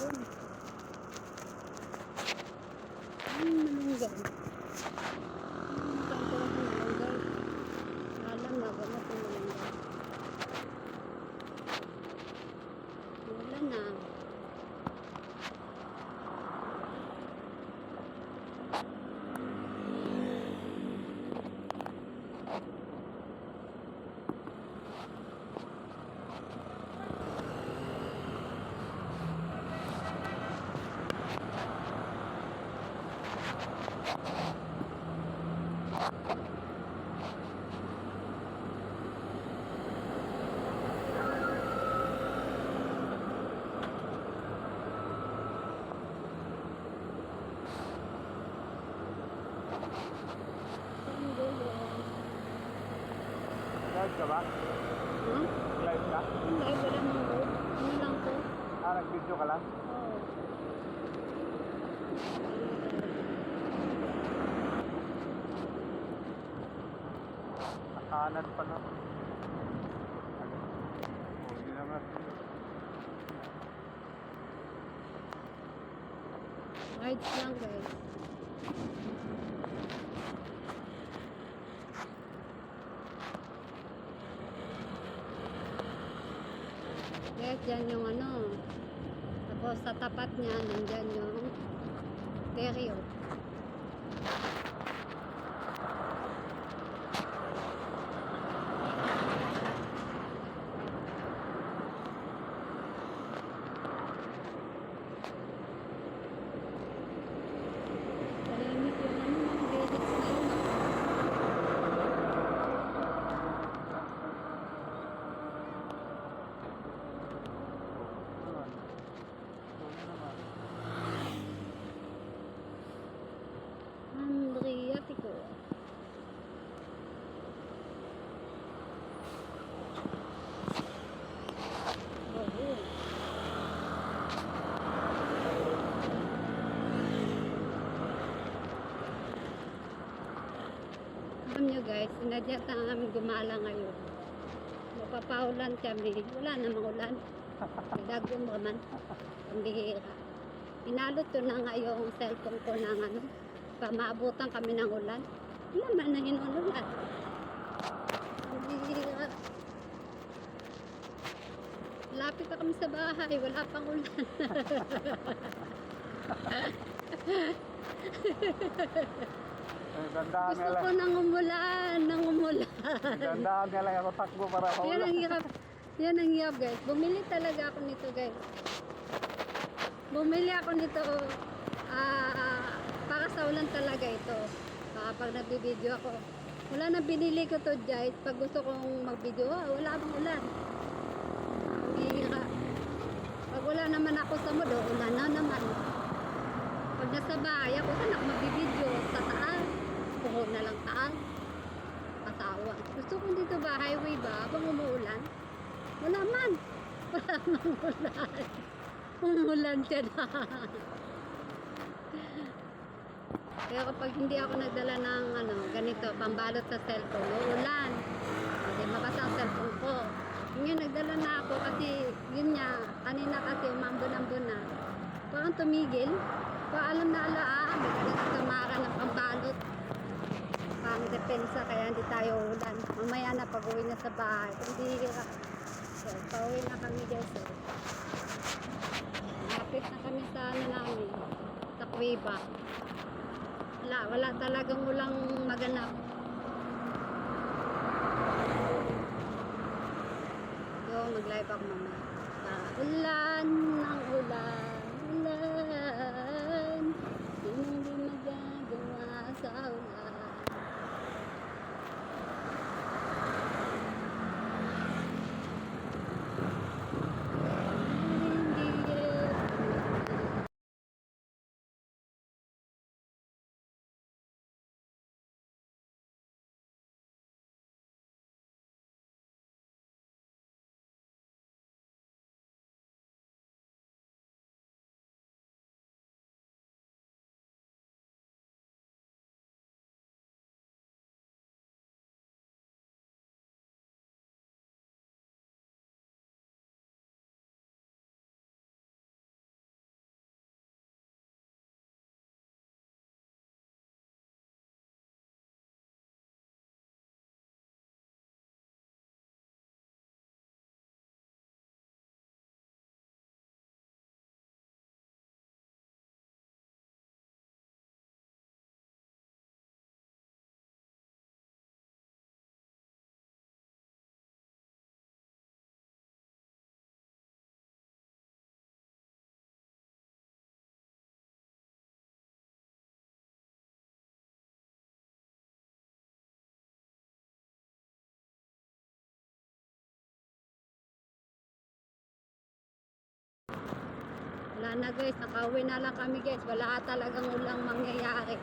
Hum, não usamos. Ka ba? Hmm? Live ka? Hindi, wala mong load. Ano lang to? Ah, nag-video ka lang? Oo. Nakanan pa na. Hindi. Rides lang guys. Guys, dyan yung ano. Tapos sa tapat niya, nandyan yung stereo. Tahimik yung ano, mga gadgets na yun. Naman. Oo naman. Andriatico. Oo. Alam nyo guys, sinadya na namin gumala ngayon. Mapapaulan kami. Wala namang ulan. Nagagom naman. Pambihira. Pinalot ko na nga yung cellphone ko ng ano, pamaabutan kami ng ulan. Wala man na hinunulan. Pambihira. Lapit pa kami sa bahay, wala pang ulan. Ay, Dandaan Gusto ko nang umulan, nang umulan. Dandaan nga lang ako takbo para Yan kaulan. ang hirap. Yan ang hirap guys. Bumili talaga ako nito guys. Bumili ako nito ah para sa ulan talaga ito. Baka pag nagbibideo ako. Wala na binili ko to guys. Pag gusto kong mag-video, ah, wala bang ulan. Ang hirap. Pag wala naman ako sa mood, oh, ulan na naman. Pag nasa bahay ako, saan ako magbibideo? Sa taas. Puho na lang taas. Kasawa. Gusto ko dito ba, highway ba, habang umuulan? Wala man. Wala man ulan. Umulan siya na. Kaya kapag hindi ako nagdala ng ano, ganito, pambalot sa cellphone, uulan. Kasi mabasa ang cellphone ko. Ngayon, nagdala na ako kasi, yun nga, kanina kasi umambon-ambon na. Parang tumigil. Paalam na ala, ah, may kamara ng pambalot. Depensa, kaya hindi tayo ulan. Mamaya na pag uwi na sa bahay. Hindi So, pauwi na kami guys. So. Lapit na kami sa ano namin. Sa. Wala, wala talagang ulang maganap. So, mag-live ako mamaya. Ulan ng ulan, ulan. Wala na guys, nakauwi na lang kami guys. Wala talagang ulang mangyayari.